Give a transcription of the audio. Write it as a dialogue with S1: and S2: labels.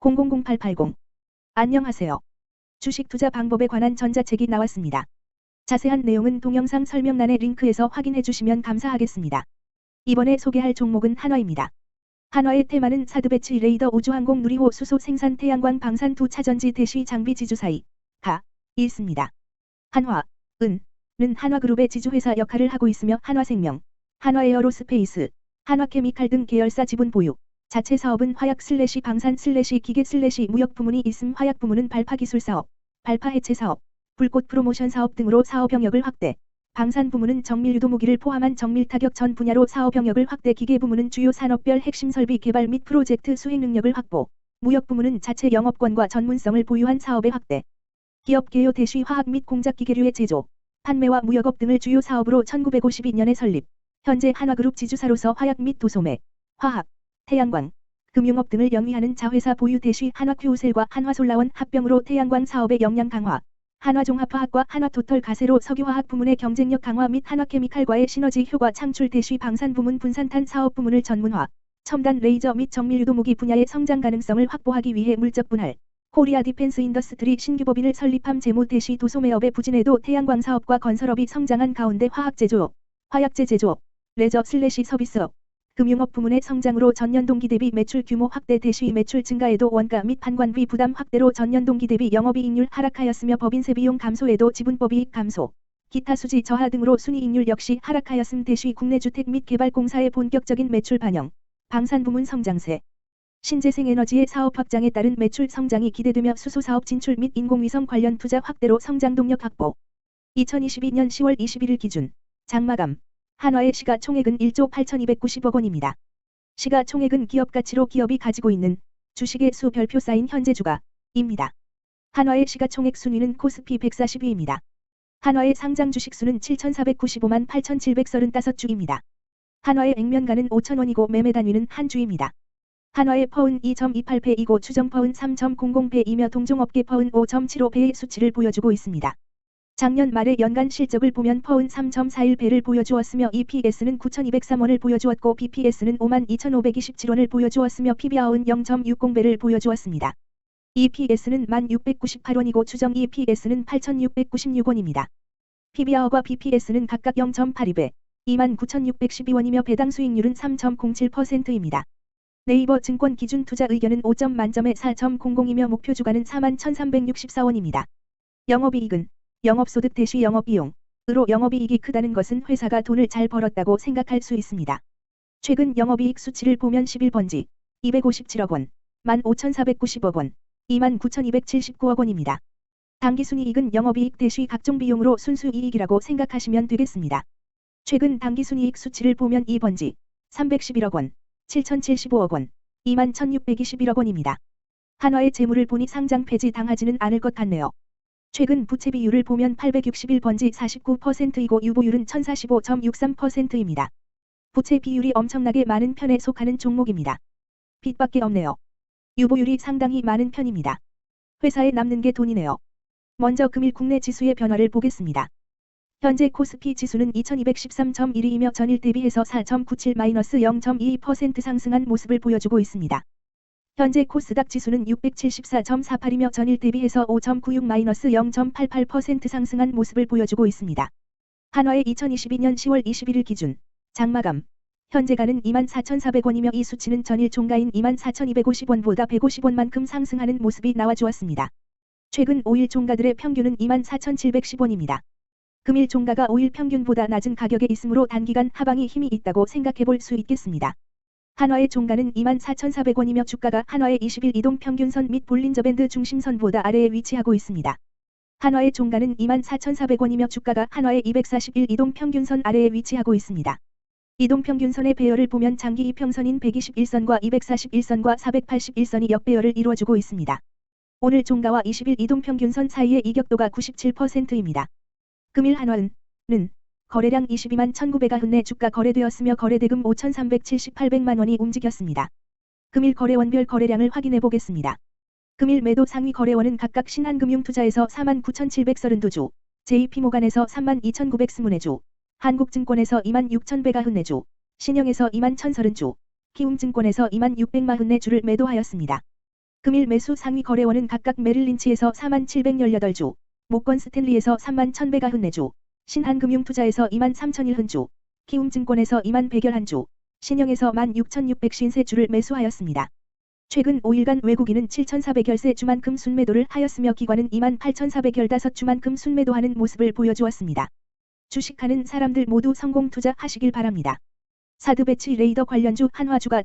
S1: 000880 안녕하세요. 주식 투자 방법에 관한 전자책이 나왔습니다. 자세한 내용은 동영상 설명란의 링크에서 확인해 주시면 감사하겠습니다. 이번에 소개할 종목은 한화입니다. 한화의 테마는 사드배치 레이더 우주항공 누리호 수소 생산 태양광 방산 두 차전지 대시 장비 지주 사이 가 있습니다. 한화, 은, 는 한화그룹의 지주회사 역할을 하고 있으며 한화생명, 한화에어로스페이스, 한화케미칼 등 계열사 지분 보유, 자체 사업은 화약 슬래시 방산 슬래시 기계 슬래시 무역 부문이 있음 화약 부문은 발파 기술 사업, 발파 해체 사업, 불꽃 프로모션 사업 등으로 사업 영역을 확대, 방산 부문은 정밀 유도 무기를 포함한 정밀 타격 전 분야로 사업 영역을 확대. 기계 부문은 주요 산업별 핵심 설비 개발 및 프로젝트 수행 능력을 확보, 무역 부문은 자체 영업권과 전문성을 보유한 사업의 확대, 기업 개요 대시 화학 및 공작 기계류의 제조, 판매와 무역업 등을 주요 사업으로 1952년에 설립, 현재 한화그룹 지주사로서 화약 및 도소매, 화학, 태양광, 금융업 등을 영위하는 자회사 보유 대시 한화큐우셀과 한화솔라원 합병으로 태양광 사업의 역량 강화, 한화종합화학과 한화토털 가세로 석유화학 부문의 경쟁력 강화 및 한화케미칼과의 시너지 효과 창출 대시 방산 부문 분산탄 사업 부문을 전문화, 첨단 레이저 및 정밀 유도무기 분야의 성장 가능성을 확보하기 위해 물적 분할, 코리아 디펜스 인더스트리 신규 법인을 설립함 재무 대시 도소매업의 부진에도 태양광 사업과 건설업이 성장한 가운데 화학제조업, 화약재 제조업, 레저 슬래시 서비스업, 금융업 부문의 성장으로 전년 동기 대비 매출 규모 확대 대시 매출 증가에도 원가 및 판관비 부담 확대로 전년 동기 대비 영업이익률 하락하였으며 법인세 비용 감소에도 지분법이익 감소, 기타 수지 저하 등으로 순이익률 역시 하락하였음 대시 국내 주택 및 개발공사의 본격적인 매출 반영, 방산 부문 성장세, 신재생에너지의 사업 확장에 따른 매출 성장이 기대되며 수소사업 진출 및 인공위성 관련 투자 확대로 성장 동력 확보. 2022년 10월 21일 기준 장마감 한화의 시가총액은 1조 8,290억 원입니다. 시가총액은 기업 가치로 기업이 가지고 있는 주식의 수 별표 쌓인 현재 주가입니다. 한화의 시가총액 순위는 코스피 140위입니다. 한화의 상장 주식 수는 7,495만 8,735주입니다. 한화의 액면가는 5,000원이고 매매 단위는 한 주입니다. 한화의 퍼은 2.28배이고 추정 퍼은 3.00배이며 동종업계 퍼은 5.75배의 수치를 보여주고 있습니다. 작년 말의 연간 실적을 보면 퍼은 3.41배를 보여주었으며 EPS는 9,203원을 보여주었고 BPS는 52,527원을 보여주었으며 PBR은 0.60배를 보여주었습니다. EPS는 1,698원이고 추정 EPS는 8,696원입니다. PBR과 BPS는 각각 0.82배, 29,612원이며 배당 수익률은 3.07%입니다. 네이버 증권 기준 투자 의견은 5점 만점에 4.00이며 목표 주가는 41,364원입니다. 영업이익은 영업소득 대시 영업비용으로 영업이익이 크다는 것은 회사가 돈을 잘 벌었다고 생각할 수 있습니다. 최근 영업이익 수치를 보면 11번지 257억 원, 15,490억 원, 29,279억 원입니다. 당기순이익은 영업이익 대시 각종 비용으로 순수이익이라고 생각하시면 되겠습니다. 최근 당기순이익 수치를 보면 2번지 311억 원, 7,075억 원, 21,621억 원입니다. 한화의 재물을 보니 상장 폐지 당하지는 않을 것 같네요. 최근 부채 비율을 보면 861번지 49%이고 유보율은 1045.63%입니다. 부채 비율이 엄청나게 많은 편에 속하는 종목입니다. 빚밖에 없네요. 유보율이 상당히 많은 편입니다. 회사에 남는 게 돈이네요. 먼저 금일 국내 지수의 변화를 보겠습니다. 현재 코스피 지수는 2213.1위이며 전일 대비해서 4.97-0.22% 상승한 모습을 보여주고 있습니다. 현재 코스닥 지수는 674.48이며 전일 대비해서 5.96-0.88% 상승한 모습을 보여주고 있습니다. 한화의 2022년 10월 21일 기준 장마감 현재가는 24,400원이며 이 수치는 전일 종가인 24,250원보다 150원만큼 상승하는 모습이 나와주었습니다. 최근 5일 종가들의 평균은 24,710원입니다. 금일 종가가 5일 평균보다 낮은 가격에 있으므로 단기간 하방이 힘이 있다고 생각해 볼 수 있겠습니다. 한화의 종가는 24,400원이며 주가가 한화의 20일 이동 평균선 및 볼린저밴드 중심선보다 아래에 위치하고 있습니다. 한화의 종가는 24,400원이며 주가가 한화의 241 이동 평균선 아래에 위치하고 있습니다. 이동 평균선의 배열을 보면 장기 이평선인 121선과 241선과 481선이 역배열을 이루어주고 있습니다. 오늘 종가와 20일 이동 평균선 사이의 이격도가 97%입니다. 금일 한화은 는 거래량 22만 1900가 흔내 주가 거래되었으며 거래대금 5,378백만 원이 움직였습니다. 금일 거래원별 거래량을 확인해 보겠습니다. 금일 매도 상위 거래원은 각각 신한금융투자에서 4만 9,732주, JP모간에서 3만 2,920주, 한국증권에서 2만 6,000배가 흔내주, 신영에서 2만 1,030주, 키움증권에서 2만 600만 흔내주를 매도하였습니다. 금일 매수 상위 거래원은 각각 메릴린치에서 4만 718주, 모건 스탠리에서 3만 1194주, 신한금융투자에서 2만 3001주, 키움증권에서 2만 101주, 신영에서 1만 6653주를 매수하였습니다. 최근 5일간 외국인은 7,400열세 주만큼 순매도를 하였으며 기관은 2만 8,415주만큼 순매도하는 모습을 보여주었습니다. 주식하는 사람들 모두 성공 투자하시길 바랍니다. 사드 배치 레이더 관련주 한화주가